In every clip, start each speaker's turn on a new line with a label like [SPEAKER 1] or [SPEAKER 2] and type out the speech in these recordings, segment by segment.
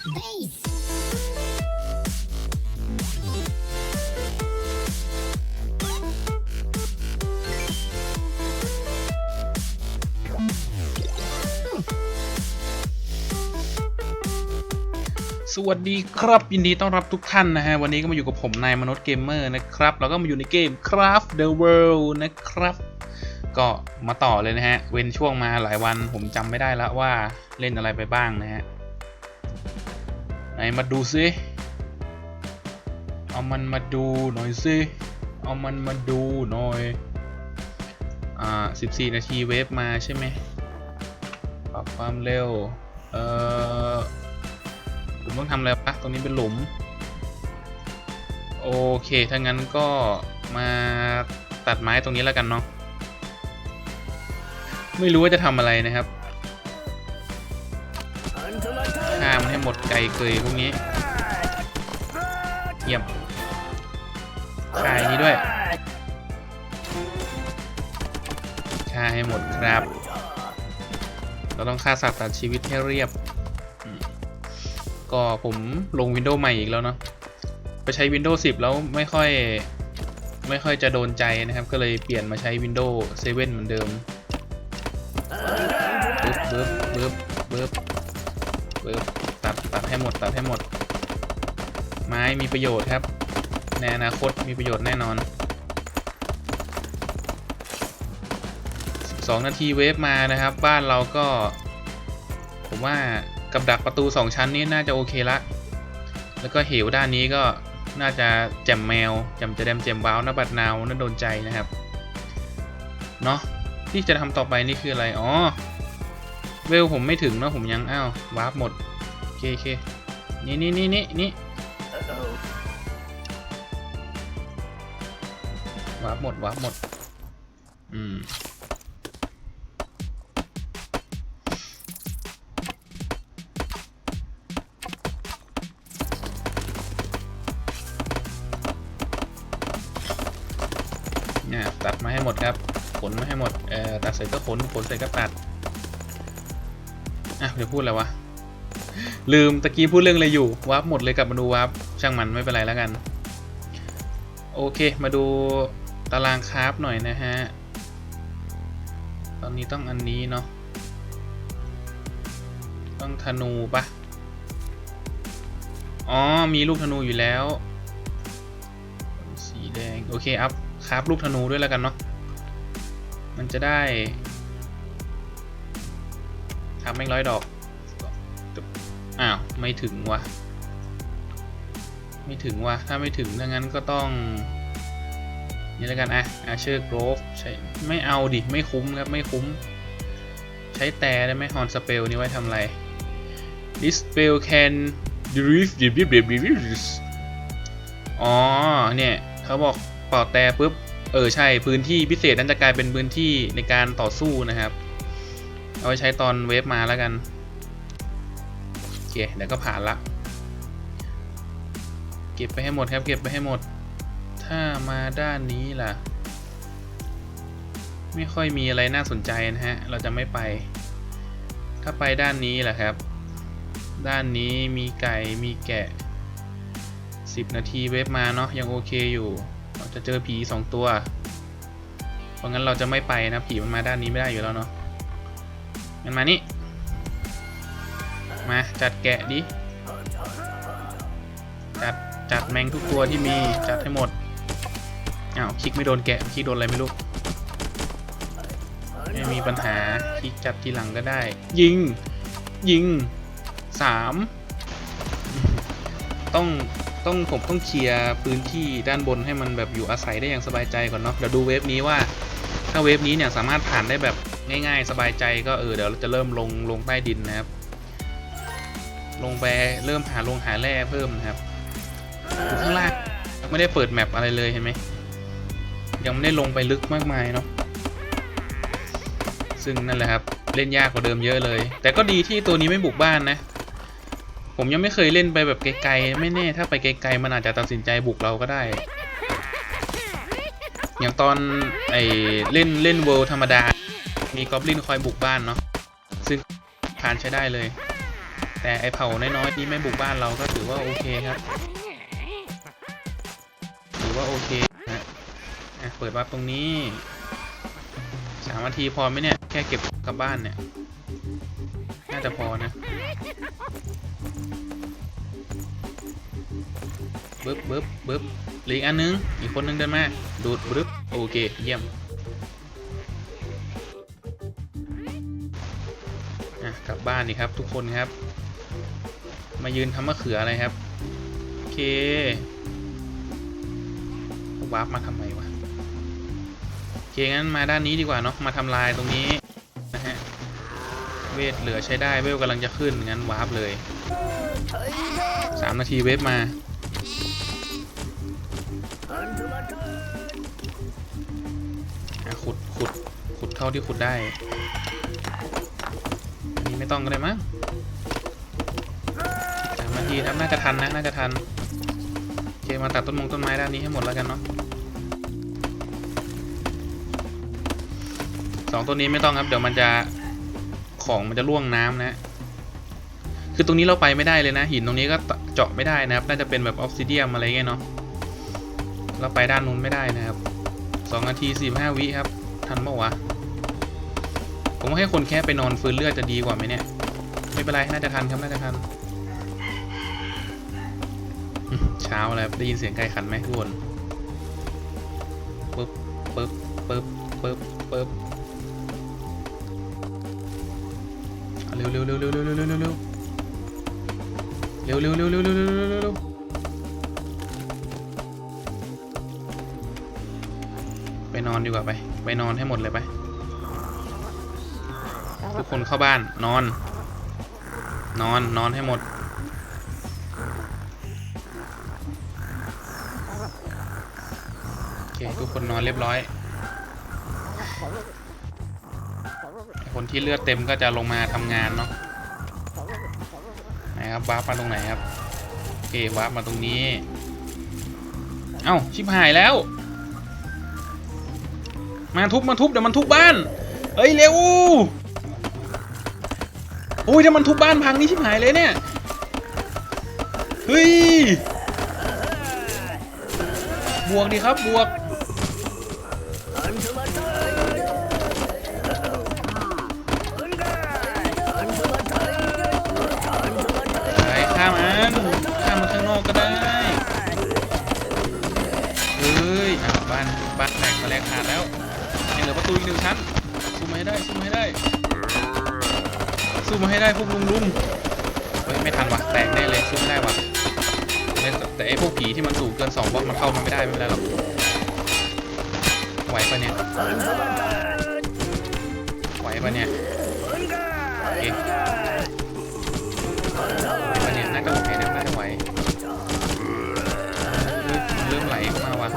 [SPEAKER 1] สวัสดีครับยินดีต้อนรับทุกท่านนะฮะ วันนี้ก็มาอยู่กับผมนายมนุษย์เกมเมอร์นะครับ แล้วก็มาอยู่ในเกม Craft the World นะครับ ก็มาต่อเลยนะฮะ เว้นช่วงมาหลายวันผมจำไม่ได้แล้วว่าเล่นอะไรไปบ้างนะฮะ ไหนมาดูซิ เอามันมาดูหน่อยซิ เอามันมาดูหน่อย อ่า 14 นาทีเวฟมาใช่ไหมปรับความเร็ว เอ่อ ผมต้องทำอะไรปะตรงนี้เป็นหลุม โอเค ถ้างั้นก็มาตัดไม้ตรงนี้แล้วกันเนาะ ไม่รู้ว่าจะทำอะไรนะครับ ห้หมดไก่เกยพวกนี้เยี่ยมฆ่าอันนี้ด้วยฆ่าให้หมดครับ เราต้องฆ่าสัตว์ตัดชีวิตให้เรียบ ก็ผมลง Windows ใหม่อีกแล้วเนาะไปใช้ Windows 10 แล้วไม่ค่อยไม่ค่อยจะโดนใจนะครับ ก็เลยเปลี่ยนมาใช้ Windows 7 เหมือนเดิมบึ๊บบึ๊บบึ๊บบึ๊บบึ๊บ ตัดให้หมดตัดให้หมด ไม้มีประโยชน์ครับ ในอนาคตมีประโยชน์แน่นอน12นาทีเวฟมานะครับ บ้านเราก็ ผมว่ากับดักประตู 2 ชั้นนี้น่าจะโอเคละ แล้วก็เหวด้านนี้ก็น่าจะแจมแมวแจ่มจะแดมแจมว้าวนะบัดนาวน่าโดนใจนะครับ เนาะที่จะทำต่อไปนี่คืออะไร อ๋อ เวลผมไม่ถึงเนาะผมยังอ้าววาร์ปหมด เคโอเคนี่นี่นี่นี่นี่วาร์ปหมดวาร์ปหมด อืมเนี่ยตัดมาให้หมดครับ ขนมาให้หมด เอ่อ ตัดเสร็จก็ขน ขนเสร็จก็ตัด อะ เดี๋ยวพูดอะไรวะ ลืมตะกี้พูดเรื่องอะไรอยู่วาร์ปหมดเลยกลับมาดูวาร์ปช่างมันไม่เป็นไรแล้วกัน โอเคมาดูตารางคราฟหน่อยนะฮะ ตอนนี้ต้องอันนี้เนาะต้องธนูปะอ๋อ มีลูกธนูอยู่แล้ว สีแดง โอเคอัพคราฟลูกธนูด้วยแล้วกันเนาะมันจะได้ทำแม่งร้อยดอก ไม่ถึงวะไม่ถึงวะถ้าไม่ถึงถ้างั้นก็ต้อง นี่แล้วกันอะอาเชอร์โกรฟใช้ไม่เอาดิไม่คุ้มครับไม่คุ้ม ใช้แต่ได้ไหมฮอนสเปลนี่ไว้ทำอะไร this spell can drift อ๋อเนี่ยเขาบอกเป่าแต่ปุ๊บเออใช่พื้นที่พิเศษนั้นจะกลายเป็นพื้นที่ในการต่อสู้นะครับ เอาไว้ใช้ตอนเวฟมาแล้วกัน เคเดี๋ยวก็ผ่านละ เก็บไปให้หมดครับ เก็บไปให้หมด ถ้ามาด้านนี้ล่ะ ไม่ค่อยมีอะไรน่าสนใจนะฮะ เราจะไม่ไป ถ้าไปด้านนี้ล่ะครับ ด้านนี้มีไก่มีแกะ 10 นาทีเวฟมาเนาะยังโอเคอยู่ เราจะเจอผีสองตัว เพราะงั้นเราจะไม่ไปนะผีมันมาด้านนี้ไม่ได้อยู่แล้วเนาะมันมานี่ มาจัดแกะดิ จัด จัดแมงทุกตัวที่มี จัดให้หมด อ้าว คลิกไม่โดนแกะ คลิกโดนอะไรไม่รู้ ไม่มีปัญหา คลิกจัดทีหลังก็ได้ ยิง ยิงสามต้องต้องผมต้องเคลียร์พื้นที่ด้านบนให้มันแบบอยู่อาศัยได้อย่างสบายใจก่อนเนาะเดี๋ยวดูเวฟนี้ว่า ถ้าเวฟนี้เนี่ยสามารถผ่านได้แบบง่าย ๆ สบายใจก็เออเดี๋ยวเราจะเริ่มลงลงใต้ดินนะครับ ลงไปเริ่มหาลงหาแร่เพิ่มนะครับข้างล่างไม่ได้เปิดแมปอะไรเลยเห็นไหมยังไม่ได้ลงไปลึกมากมายเนาะซึ่งนั่นแหละครับเล่นยากกว่าเดิมเยอะเลย แต่ก็ดีที่ตัวนี้ไม่บุกบ้านนะ ผมยังไม่เคยเล่นไปแบบไกลๆไม่แน่ถ้าไปไกลๆมันอาจจะตัดสินใจบุกเราก็ได้ อย่างตอนไอเล่นเล่นเวิลด์ธรรมดา มีกอบลินคอยบุกบ้านเนาะซึ่งผ่านใช้ได้เลย แต่ไอเผ่าน้อยๆที่ไม่บุกบ้านเราก็ถือว่าโอเคครับ ถือว่าโอเคนะอะเปิดวาร์ปตรงนี้สามนาทีพอไหมเนี่ย แค่เก็บกลับบ้านเนี่ย น่าจะพอนะบึ๊บบึ๊บบึ๊บหลืออีกอันนึง อีกคนนึงเดินมา ดูดบึ๊บโอเค เยี่ยมกลับบ้านดีครับทุกคนครับ มายืนทำมะเขืออะไรครับ โอเควาร์ปมาทำไมวะโอเคงั้นมาด้านนี้ดีกว่าเนาะมาทำลายตรงนี้นะฮะเวทเหลือใช้ได้เวลกำลังจะขึ้นงั้นวาร์ปเลยสามนาทีเวฟมาขุดขุดขุดเท่าที่ขุดได้นี้ไม่ต้องก็ได้มั้ง ทีครับน่าจะทันนะน่าจะทันโอเคมาตัดต้นมงต้นไม้ด้านนี้ให้หมดแล้วกันเนาะสองต้นนี้ไม่ต้องครับเดี๋ยวมันจะของมันจะล่วงน้ำนะ คือตรงนี้เราไปไม่ได้เลยนะ หินตรงนี้ก็เจาะไม่ได้นะครับ น่าจะเป็นแบบออฟซิเดียมอะไรเงี้ยเนาะเราไปด้านนู้นไม่ได้นะครับสองนาทีสี่ห้าวิครับ ทันปะวะ ผมว่าให้คนแค่ไปนอนฟื้นเลือดจะดีกว่าไหมเนี่ย ไม่เป็นไร น่าจะทันครับ น่าจะทัน เช้าแล้วได้ยินเสียงไก่ขันไหมทุกคนปึ๊บปึ๊บปึ๊บปึ๊บปึ๊บเอาเร็วเร็วเร็วเร็วเร็วเร็วเร็วเร็วเร็วเร็วเร็วเร็วเร็วเร็วเร็วเร็วเร็วเร็วไปนอนดีกว่าไป ไปนอนให้หมดเลยไป ทุกคนเข้าบ้านนอน นอนนอนให้หมด คทุกคนนอนเรียบร้อยคนที่เลือดเต็มก็จะลงมาทำงานเนาะไหนครับวาร์ปมาตรงไหนครับโอเควาร์ปมาตรงนี้ เอ้าชิบหายแล้ว มาทุบมาทุบเดี๋ยวมันทุบบ้านเฮ้ยเร็วโอ้ยถ้ามันทุบบ้านพังนี่ชิบหายเลยเนี่ยเฮ้ยบวกดีครับบวก บ้านบ้านแตกมาแลกขาดแล้วยังเหลือประตูอีกหนึ่งชั้นสู้มาให้ได้สู้มาให้ได้สู้มาให้ได้พวกลุงลุงเฮ้ยไม่ทันว่ะแตกแน่เลยสู้ไม่ได้ว่ะแต่ไอ้พวกผีที่มันสูงเกิน2บล็อกมันเข้ามาไม่ได้ไม่เป็นไรหรอกไหวปะเนี่ยไหวปะเนี่ยโอเคปะเนี่ยน่าจะโอเคนะน่าจะไหวเฮ้ยมันเริ่มไหลเข้ามาว่ะ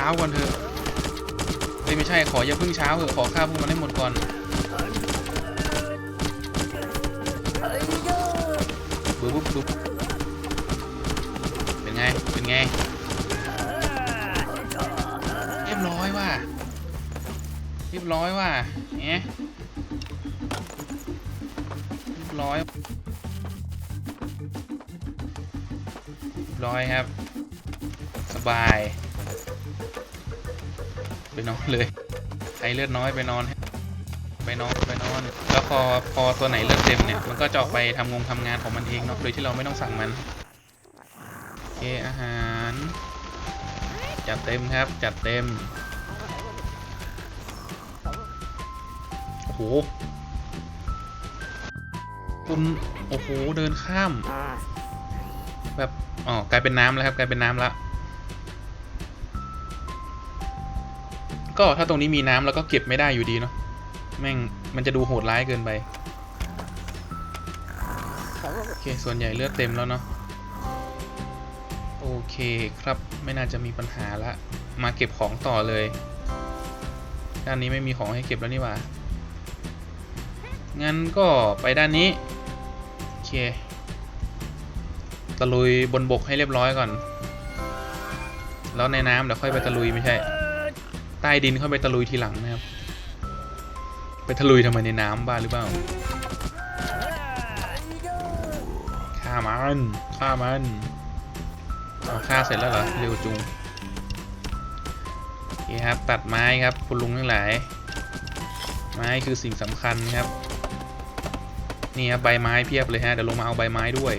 [SPEAKER 1] ช้าก่อนเถอะเฮ้ยไม่ใช่ขออย่าเพิ่งเช้าเถอะขอฆ่าพวกมันให้หมดก่อนบึ๊บบึ๊บเป็นไง เป็นไงเรียบร้อยว่ะเรียบร้อยว่ะเอ๊ะเรียบร้อยเรียบร้อยครับ สบาย นอนเลยใครเลือดน้อยไปนอน ไปนอนไปนอน แล้วพอพอตัวไหนเลือดเต็มเนี่ย มันก็จะออกไปทำงงทำงานของมันเองเนาะโดยที่เราไม่ต้องสั่งมันโอเคอาหาร จัดเต็มครับ จัดเต็มโอ้โหคุณโอ้โหเดินข้าม แบบอ๋อกลายเป็นน้ำแล้วครับ กลายเป็นน้ำละ ก็ถ้าตรงนี้มีน้ำแล้วก็เก็บไม่ได้อยู่ดีเนาะแม่งมันจะดูโหดร้ายเกินไปโอเคส่วนใหญ่เลือดเต็มแล้วเนาะโอเคครับไม่น่าจะมีปัญหาละ มาเก็บของต่อเลย ด้านนี้ไม่มีของให้เก็บแล้วนี่หว่า งั้นก็ไปด้านนี้ โอเค ตะลุยบนบกให้เรียบร้อยก่อน แล้วในน้ำเดี๋ยวค่อยไปตะลุยไม่ใช่ ใต้ดินเข้าไปตะลุยทีหลังนะครับ ไปทะลุยทำไมในน้ำบ้าหรือเปล่าฆ่ามันฆ่ามันเอาฆ่าเสร็จแล้วเหรอเร็วจุงนี่ครับตัดไม้ครับคุณลุงทั้งหลาย ไม้คือสิ่งสำคัญครับนี่ครับใบไม้เพียบเลยฮะเดี๋ยวลงมาเอาใบไม้ด้วย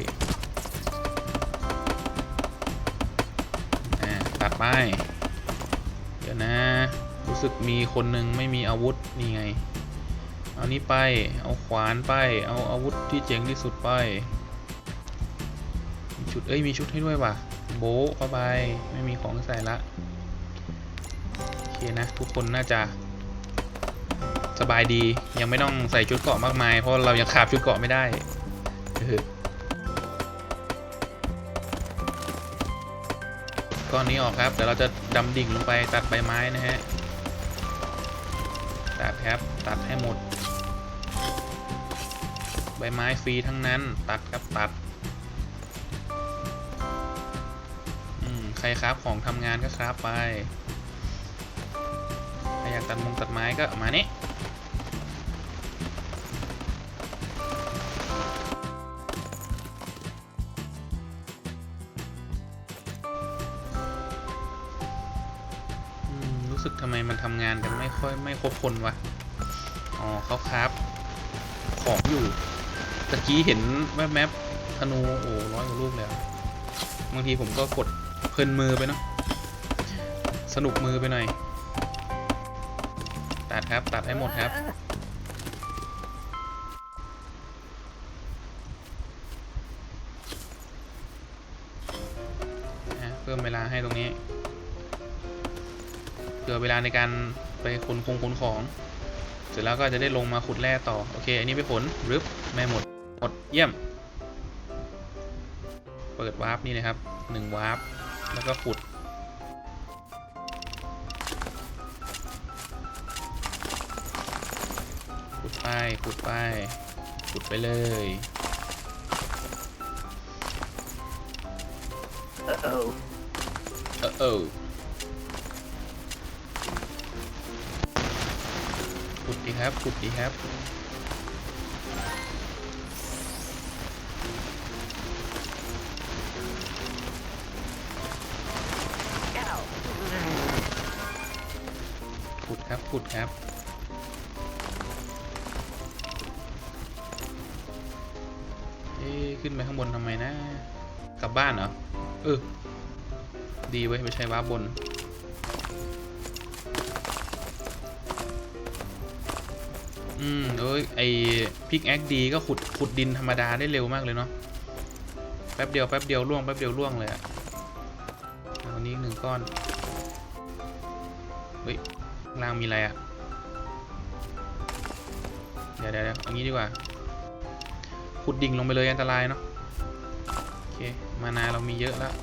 [SPEAKER 1] ตัดไม้ สึกมีคนหนึ่งไม่มีอาวุธนี่ไง เอานี้ไป เอาขวานไป เอาอาวุธที่เจ๋งที่สุดไปมีชุดเอ้ยมีชุดให้ด้วยว่ะ โบเข้าไปไม่มีของใส่ละโอเคนะ ทุกคนน่าจะ สบายดียังไม่ต้องใส่ชุดเกาะมากมาย เพราะเรายังขาดชุดเกาะไม่ได้เออก้อนนี้ออกครับเดี๋ยวเราจะดำดิ่งลงไปตัดใบไม้นะฮะ ครับ ตัดให้หมด ใบไม้ฟรีทั้งนั้น ตัดครับตัด อืม ใครครับของทำงานก็ครับไป ใครอยากตัดมงตัดไม้ก็มานี่ สึกทำไมมันทำงานกันไม่ค่อยไม่ครบคนวะ อ๋อเขาครับ ของอยู่ตะกี้เห็นแวบๆธนูโอ้ร้อยกว่าลูกแล้ว บางทีผมก็กดเพลินมือไปเนาะ สนุกมือไปหน่อย ตัดครับตัดให้หมดครับเพิ่มเวลาให้ตรงนี้ ผื่อเวลาในการไปขนคงขนของ เสร็จแล้วก็จะได้ลงมาขุดแร่ต่อ โอเค อันนี้ไปขนรึบไม่หมด หมด เยี่ยม เปิดวาร์ปนี่เลยครับหนึ่งวาร์ปแล้วก็ขุด ขุดไป ขุดไป ขุดไปเลยเออเออ ดีครับขุดดีครับขุดครับขุดครับเอ๊ขึ้นไปข้างบนทำไมนะ กลับบ้านเหรอเออดีเว้ยไม่ใช่ว้าบน อืมเอ้ยไอพิกแอคดีก็ขุดขุดดินธรรมดาได้เร็วมากเลยเนาะแป๊บเดียวแป๊บเดียวล่วงแป๊บเดียวล่วงเลยอะเอาอันนี้หนึ่งก้อนเฮ้ยล่างมีอะไรอะเดี๋ยวเดี๋ยวเดี๋ยวเอางี้ดีกว่าขุดดิ่งลงไปเลยอันตรายเนาะโอเคมานาเรามีเยอะแล้ว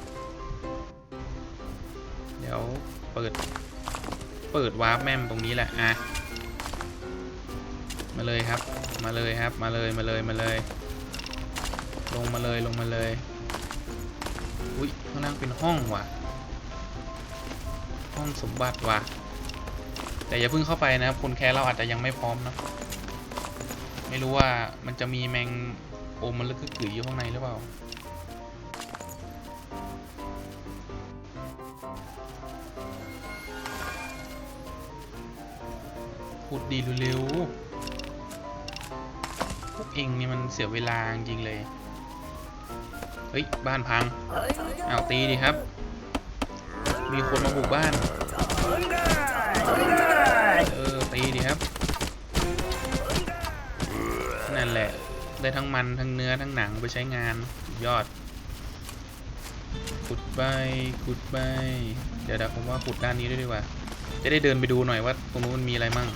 [SPEAKER 1] เดี๋ยวเปิด เปิดวาร์ปแม่มตรงนี้แหละอะ มาเลยครับ มาเลยครับ มาเลย มาเลย มาเลย ลงมาเลย ลงมาเลย อุ้ยข้างล่างเป็นห้องว่ะ ห้องสมบัติว่ะ แต่อย่าเพิ่งเข้าไปนะครับคนแคสเราอาจจะยังไม่พร้อมนะ ไม่รู้ว่ามันจะมีแมงโอมมันลึกกึกกืออยู่ข้างในหรือเปล่าขุดดีเร็วๆพว กเองนี่มันเสียเวลาจริงเลย เฮ้ย บ้านพังอ้าวตีดิครับ มีคนมาบุกบ้าน เออ ตีดิครับ นั่นแหละ ได้ทั้งมันทั้งเนื้อทั้งหนังไปใช้งานยอด ขุดไปขุดไปเดี๋ยวเดี๋ยวผมว่าขุดด้านนี้ด้วยดีกว่า จะได้เดินไปดูหน่อยว่าตรงนู้นมันมีอะไรมั่ง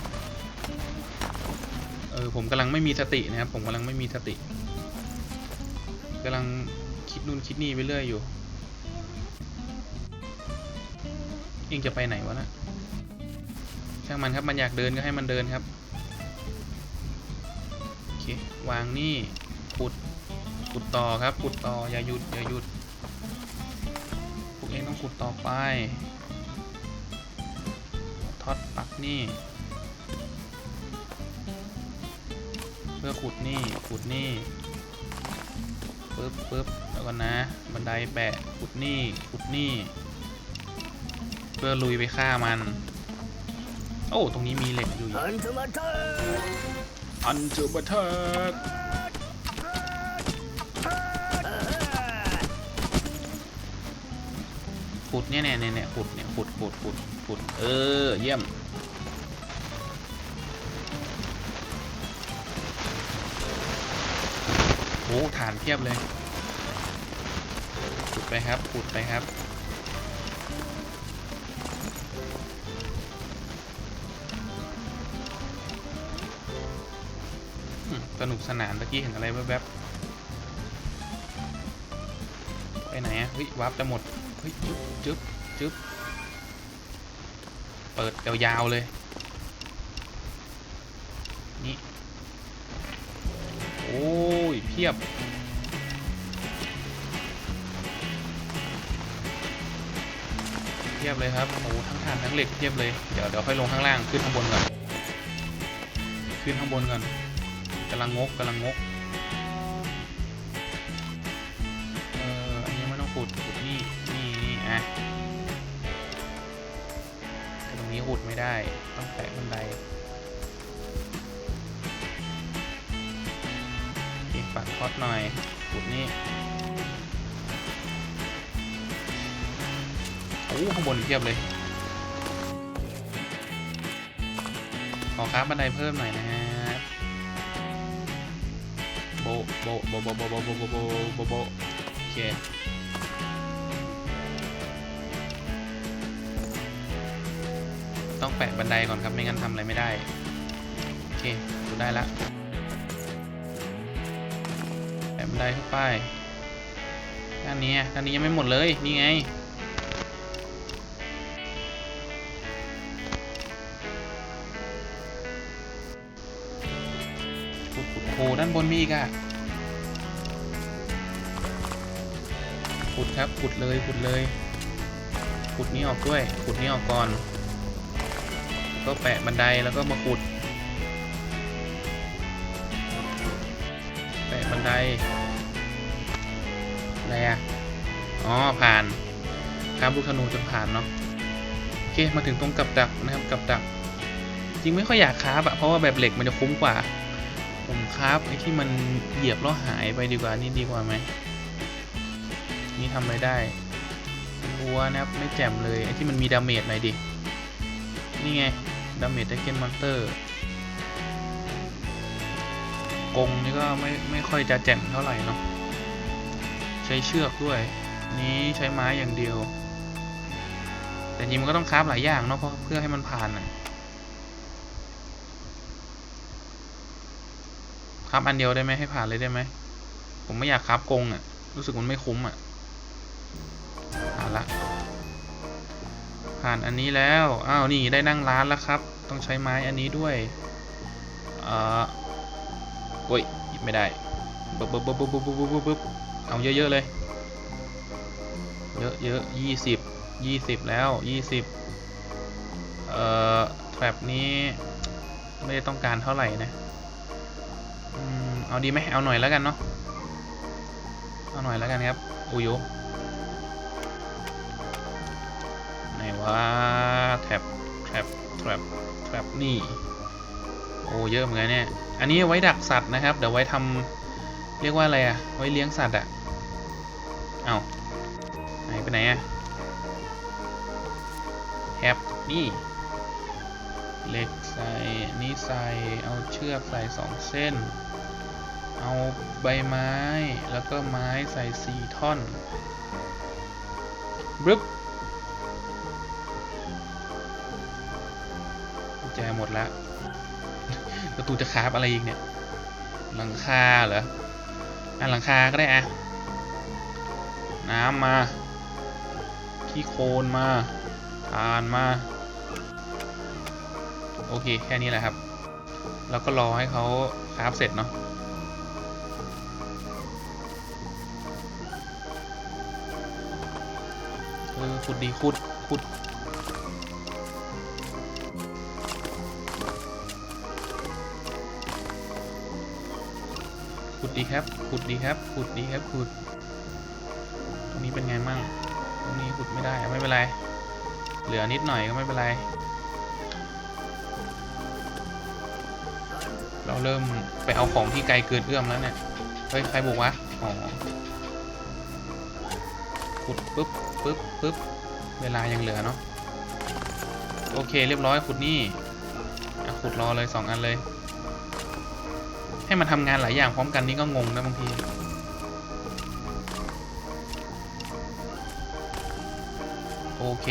[SPEAKER 1] ผมกำลังไม่มีสตินะครับ ผมกำลังไม่มีสติกำลังคิดนู่นคิดนี่ไปเรื่อยอยู่ เองจะไปไหนวะนะช่างมันครับมันอยากเดินก็ให้มันเดินครับโอเควางนี่ขุดขุดต่อครับขุดต่ออย่าหยุดอย่าหยุดพวกเองต้องขุดต่อไปท็อตปักนี่ พื่อขุดนี่ขุดนี่เปิดปึ๊บปึ๊บแล้วก็นะ บันไดแปะขุดนี่ขุดนี่ เพื่อลุยไปฆ่ามัน โอ้ ตรงนี้มีเหล็กอยู่อีก
[SPEAKER 2] Until attack!
[SPEAKER 1] อันเจอบัตเทิกขุดเนี่ยเนี่ยเนี่ยเนี่ยขุดเนี่ยขุดขุดขุดขุดเออ เยี่ยม อ้ฐานเพียบเลยขุดไปครับขุดไปครับสนุกสนานเมื่อกี้เห็นอะไรแวบๆไปไหนอะเฮ้ยวาร์ปจะหมด เฮ้ย จึ๊บจึ๊บจึ๊บเปิดยาวๆเลย โอ้ยเพียบ เพียบเลยครับ โอ้ทั้งถ่านทั้งเหล็กเพียบเลย เดี๋ยวเดี๋ยวค่อยลงข้างล่างขึ้นข้างบนก่อน ขึ้นข้างบนก่อนกำลังงกกำลังงก อ้ข้างบนเพียบเลยขอค้าบันไดเพิ่มหน่อยนะฮะโบโบโบโบโบโบโบโบโบโบโบโอเคต้องแปะบันไดก่อนครับไม่งั้นทำอะไรไม่ได้ โอเคดูได้ละแปะบันไดเข้าไปด้านนี้อะด้านนี้ยังไม่หมดเลยนี่ไง ด้านบนมีอีกอะขุดครับขุดเลยขุดเลยขุดนี้ออกด้วยขุดนี้ออกก่อน ก็แปะบันไดแล้วก็มาขุด แปะบันไดอะไรอะอ๋อผ่านครับลูกธนูจนผ่านเนาะโอเคมาถึงตรงกับดักนะครับกับดักจริงไม่ค่อยอยากคราบอะเพราะว่าแบบเหล็กมันจะคุ้มกว่า ผมคราฟไอ้ที่มันเหยียบแล้วหายไปดีกว่านี่ดีกว่าไหมนี่ทำอะไรได้วัวนะครับไม่แจ่มเลยไอ้ที่มันมีดาเมจหน่อยดินี่ไงดาเมจได้เกนมอนเตอร์กงนี่ก็ไม่ไม่ค่อยจะแจ่มเท่าไหร่เนาะใช้เชือกด้วย นี้ใช้ไม้อย่างเดียว แต่จริงมันก็ต้องคราฟหลายอย่างเนาะเพราะเพื่อให้มันผ่านอะ ครับอันเดียวได้ไหมให้ผ่านเลยได้ไหม ผมไม่อยากครับกงอะ่ะ รู้สึกมันไม่คุ้มอะ่ะผ่านละ ผ่านอันนี้แล้ว อ้าวนี่ได้นั่งร้านแล้วครับ ต้องใช้ไม้อันนี้ด้วยเอ่อโอ้ยหยิบไม่ได้บึ๊บบึ๊บบึ๊บบึ๊บบึ๊บบึ๊บบึ๊บเอาเยอะๆเลย เยอะเยอะยี่สิบยี่สิบแล้วยี่สิบเอ่อแทรปนี้ไม่ได้ต้องการเท่าไหร่นะ เอาดีไหมเอาหน่อยแล้วกันเนาะเอาหน่อยแล้วกันครับอุยุไหนว่าแท็บแท็บแท็บแท็บนี่โอ้เยอะเหมือนกันเนี่ยอันนี้ไว้ดักสัตว์นะครับ เดี๋ยวไว้ทำเรียกว่าอะไรอะไว้เลี้ยงสัตว์อะเอาไหนไปไหนอะแฮปนี่เหล็กใส่นี่ใส่เอาเชือกใส่สองเส้น เอาใบไม้แล้วก็ไม้ใส่สี่ท่อนบรึบแจหมดแล้วประตูจะคาบอะไรอีกเนี่ย หลังคาเหรอ อะหลังคาก็ได้อะน้ำมาขี้โคลนมาทานมา โอเค แค่นี้แหละครับ แล้วก็รอให้เขาคราฟเสร็จเนาะ ขุดดีขุดขุดขุดดีครับขุดดีครับขุดดีครับขุด ตรงนี้เป็นไงมั่ง ตรงนี้ขุดไม่ได้ไม่เป็นไร เหลือนิดหน่อยก็ไม่เป็นไร เราเริ่มไปเอาของที่ไกลเกินเอื้อมแล้วเนี่ย เฮ้ย ใครบุกวะ อ๋อ ขุดปุ๊บปุ๊บปุ๊บ เวลายังเหลือเนาะโอเคเรียบร้อยขุดนี่ขุดรอเลยสองอันเลย ให้มันทำงานหลายอย่างพร้อมกันนี่ก็งงนะบางทีโอเค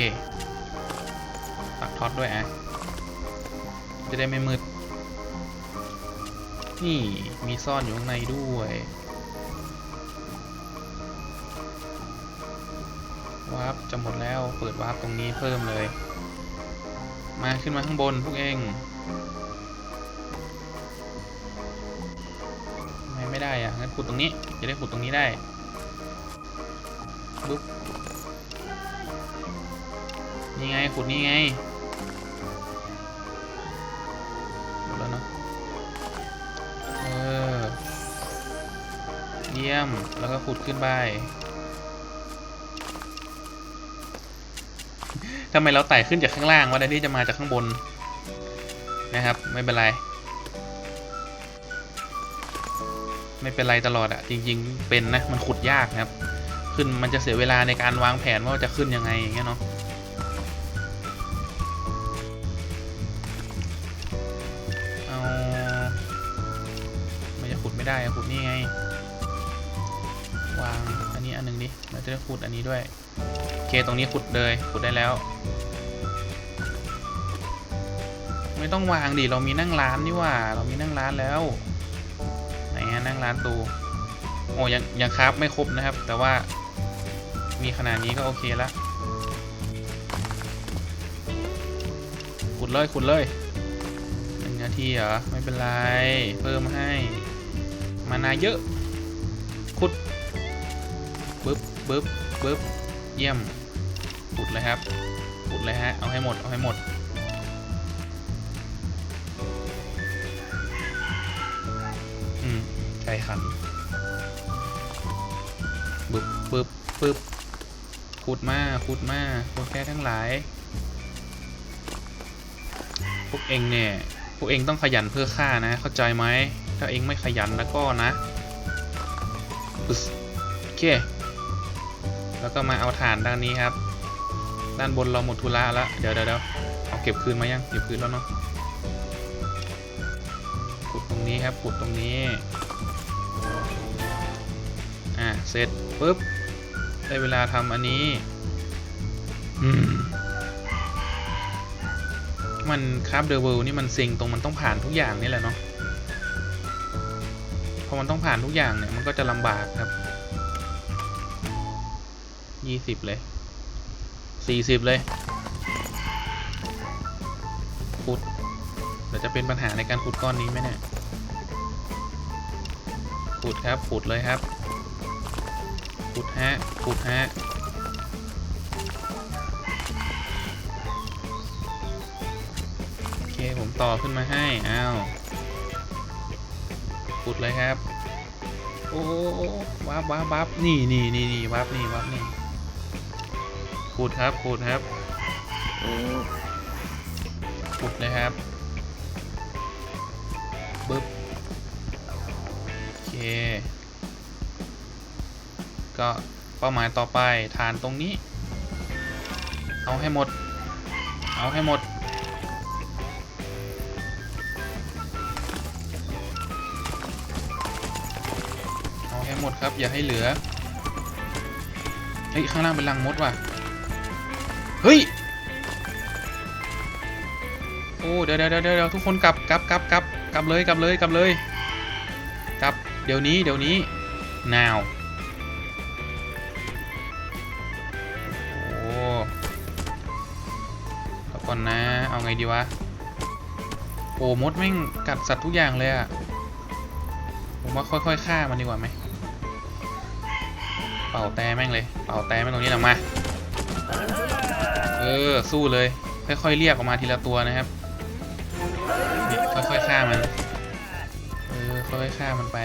[SPEAKER 1] ปักท็อตด้วยอะจะได้ไม่มืดนี่มีซ่อนอยู่ข้างในด้วย จะหมดแล้ว เปิดวาร์ปตรงนี้เพิ่มเลย มาขึ้นมาข้างบนพวกเองทำไมไม่ได้อะงั้นขุดตรงนี้ จะได้ขุดตรงนี้ได้ปุ๊บนี่ไงขุดนี่ไงหมดแล้วเนาะเออเยี่ยมแล้วก็ขุดขึ้นไป ทำไมเราไต่ขึ้นจากข้างล่างวะแทนที่จะมาจากข้างบนนะครับ ไม่เป็นไร ไม่เป็นไรตลอดอะจริง ๆ เป็นนะมันขุดยากนะครับ ขึ้นมันจะเสียเวลาในการวางแผนว่าจะขึ้นยังไงอย่างเงี้ยเนาะเอาไมันจะขุดไม่ได้ขุดนี่ไงวางอันนี้อันหนึ่งดิเราจะได้ขุดอันนี้ด้วย เคตรงนี้ขุดเลยขุดได้แล้ว ไม่ต้องวางดิเรามีนั่งร้านนี่ว่า เรามีนั่งร้านแล้วไหนฮะนั่งร้านตูโอ้ยังยังคราฟไม่ครบนะครับ แต่ว่ามีขนาดนี้ก็โอเคละขุดเลยขุดเลยหนึ่งนาทีเหรอไม่เป็นไรเพิ่มให้มานาเยอะขุดปึ๊บปึ๊บปึ๊บเยี่ยม ขุดเลยครับขุดเลยฮะ เอาให้หมด เอาให้หมด อืมใจขันปึ๊บปึ๊บปึ๊บขุดมาขุดมาขุดแค่ทั้งหลาย พวกเองเนี่ย พวกเองต้องขยันเพื่อฆ่านะ เข้าใจไหม ถ้าเองไม่ขยันแล้วก็นะโอเค แล้วก็มาเอาฐานด้านนี้ครับ ด้านบนเราหมดธุระแล้วเดี๋ยวเดี๋ยวเอาเก็บคืนมายังเก็บคืนแล้วเนาะขุดตรงนี้ครับขุดตรงนี้อะเสร็จปุ๊บได้เวลาทำอันนี้อืมมันคราฟเดอะเวิลด์นี่มันเซ็งตรงมันต้องผ่านทุกอย่างนี่แหละเนาะพอมันต้องผ่านทุกอย่างเนี่ยมันก็จะลำบากครับยี่สิบเลย สี่สิบเลยขุดเดี๋ยวจะเป็นปัญหาในการขุดก้อนนี้ไหมเนี่ยขุดครับขุดเลยครับขุดฮะขุดฮะโอเคผมต่อขึ้นมาให้อ้าวขุดเลยครับ โอ้โอ้โอ้วับวับวับนี่นี่นี่นี่วับนี่วับนี่ ขุดครับขุดครับขุดเลยครับปึ๊บโอเค ก็เป้าหมายต่อไปฐานตรงนี้ เอาให้หมด เอาให้หมดเอาให้หมดครับอย่าให้เหลือ เฮ้ย ข้างล่างเป็นรังมดว่ะ เฮ้ย โอ้เดี๋ยวเดี๋ยวเดี๋ยวเดี๋ยวทุกคนกลับกลับกลับกลับกลับเลยกลับเลยกลับเลยกลับ เดี๋ยวนี้เดี๋ยวนี้ now โอ้แล้วก่อนนะ เอาไงดีวะ โอ้มดแม่งกัดสัตว์ทุกอย่างเลยอะผมว่าค่อยๆฆ่ามันดีกว่าไหม เป่าแต่แม่งเลย เป่าแต่แม่งตรงนี้หลังมา เออ สู้เลย ค่อยๆเรียกออกมาทีละตัวนะครับ ค่อยๆฆ่ามัน เออ ค่อยๆฆ่ามันไป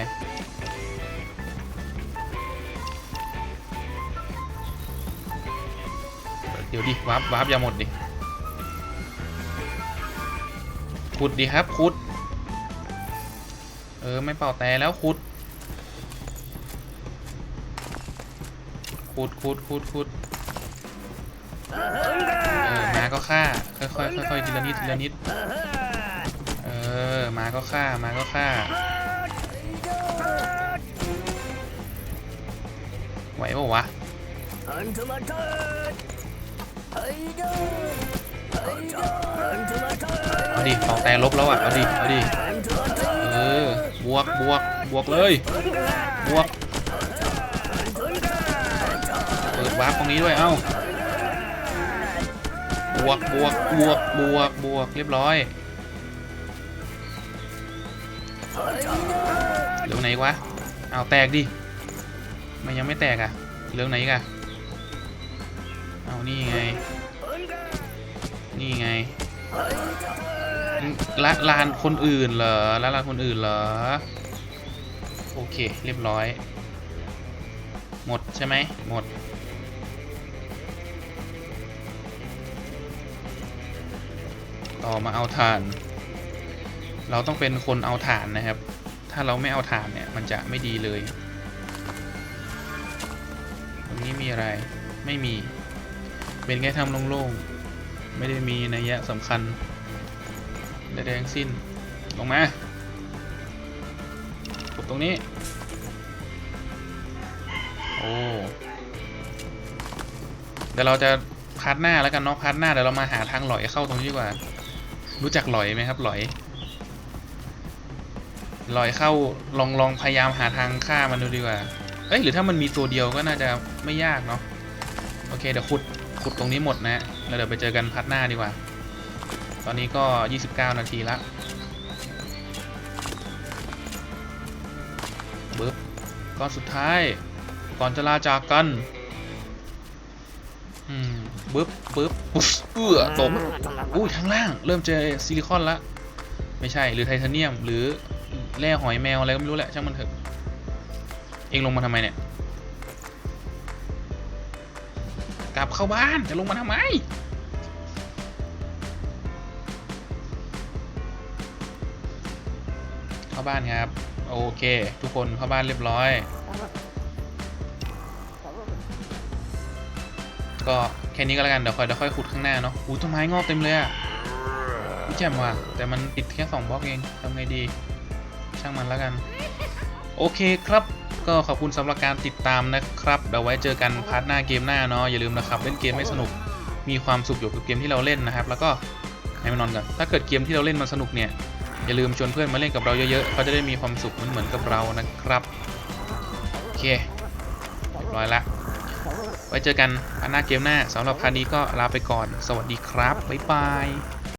[SPEAKER 1] เดี๋ยวดิวาร์ปวาร์ปอย่าหมดดิ ขุดดิครับ ขุด เออ ไม่เป่าแต่แล้วขุด ขุดขุดขุดขุด เออมาก็ฆ่า ค่อยๆค่อยๆทีละนิดทีละนิด เออ มาก็ฆ่า มาก็ฆ่า ไหวปล่าวะ เอาดิเป่าแต่ลบแล้วอะ เอาดิ เอาดิ เออ บวก บวก บวกเลย บวก เปิดวาร์ปตรงนี้ด้วย เอ้า บวกบวกบวกบวกบวกเรียบร้อยเหลืองไหนวะเอาแตกดิมันยังไม่แตกอะเหลืองไหนกะเอานี่ไง นี่ไงละลานคนอื่นเหรอละลานคนอื่นเหรอ โอเค เรียบร้อย หมดใช่ไหมหมด ต่อมาเอาถ่าน เราต้องเป็นคนเอาถ่านนะครับ ถ้าเราไม่เอาถ่านเนี่ยมันจะไม่ดีเลย ตรงนี้มีอะไร ไม่มี เป็นแค่ทำโล่งๆ ไม่ได้มีนัยยะสำคัญใดๆทั้งสิ้น ลงมากดตรงนี้ โอ้เดี๋ยวเราจะพาร์ทหน้าแล้วกันเนาะพาร์ทหน้าเดี๋ยวเรามาหาทางหลอยเข้าตรงนี้ดีกว่า รู้จักหลอยไหมครับหลอยหลอยเข้าลองลองพยายามหาทางฆ่ามันดูดีกว่า เอ้ยหรือถ้ามันมีตัวเดียวก็น่าจะไม่ยากเนาะ โอเคเดี๋ยวขุดขุดตรงนี้หมดนะแล้วเดี๋ยวไปเจอกันพาร์ทหน้าดีกว่า ตอนนี้ก็ 29 นาทีละบึ๊บก้อนสุดท้าย ก่อนจะลาจากกัน อืมบึ๊บ เอื้อตกอุ้ยข้างล่างเริ่มเจอซิลิคอนละไม่ใช่หรือไทเทเนียม หรือแร่หอยแมวอะไรก็ไม่รู้แหละช่างมันเถอะเองลงมาทำไมเนี่ยกลับเข้าบ้านจะลงมาทำไมเข้าบ้านครับโอเค ทุกคนเข้าบ้านเรียบร้อย ก็ แค่นี้ก็แล้วกันเดี๋ยวค่อยเดี๋ยวค่อยขุดข้างหน้าเนาะอู้ต้นไม้งอกเต็มเลยอะอุ๊ยแจ่มว่ะแต่มันติดแค่สองบล็อกเองทำไงดี ช่างมันแล้วกัน โอเคครับก็ขอบคุณสำหรับการติดตามนะครับเดี๋ยวไว้เจอกันพาร์ทหน้าเกมหน้าเนาะอย่าลืมนะครับเล่นเกมไม่สนุกมีความสุขอยู่กับเกมที่เราเล่นนะครับ แล้วก็ให้มานอนกันถ้าเกิดเกมที่เราเล่นมันสนุกเนี่ยอย่าลืมชวนเพื่อนมาเล่นกับเราเยอะๆเขาจะได้มีความสุขเหมือนเหมือนกับเรานะครับโอเคเรียบร้อยละ ไว้เจอกันพาร์ทหน้าเกมหน้าสำหรับคราวนี้ก็ลาไปก่อน สวัสดีครับ บ๊ายบาย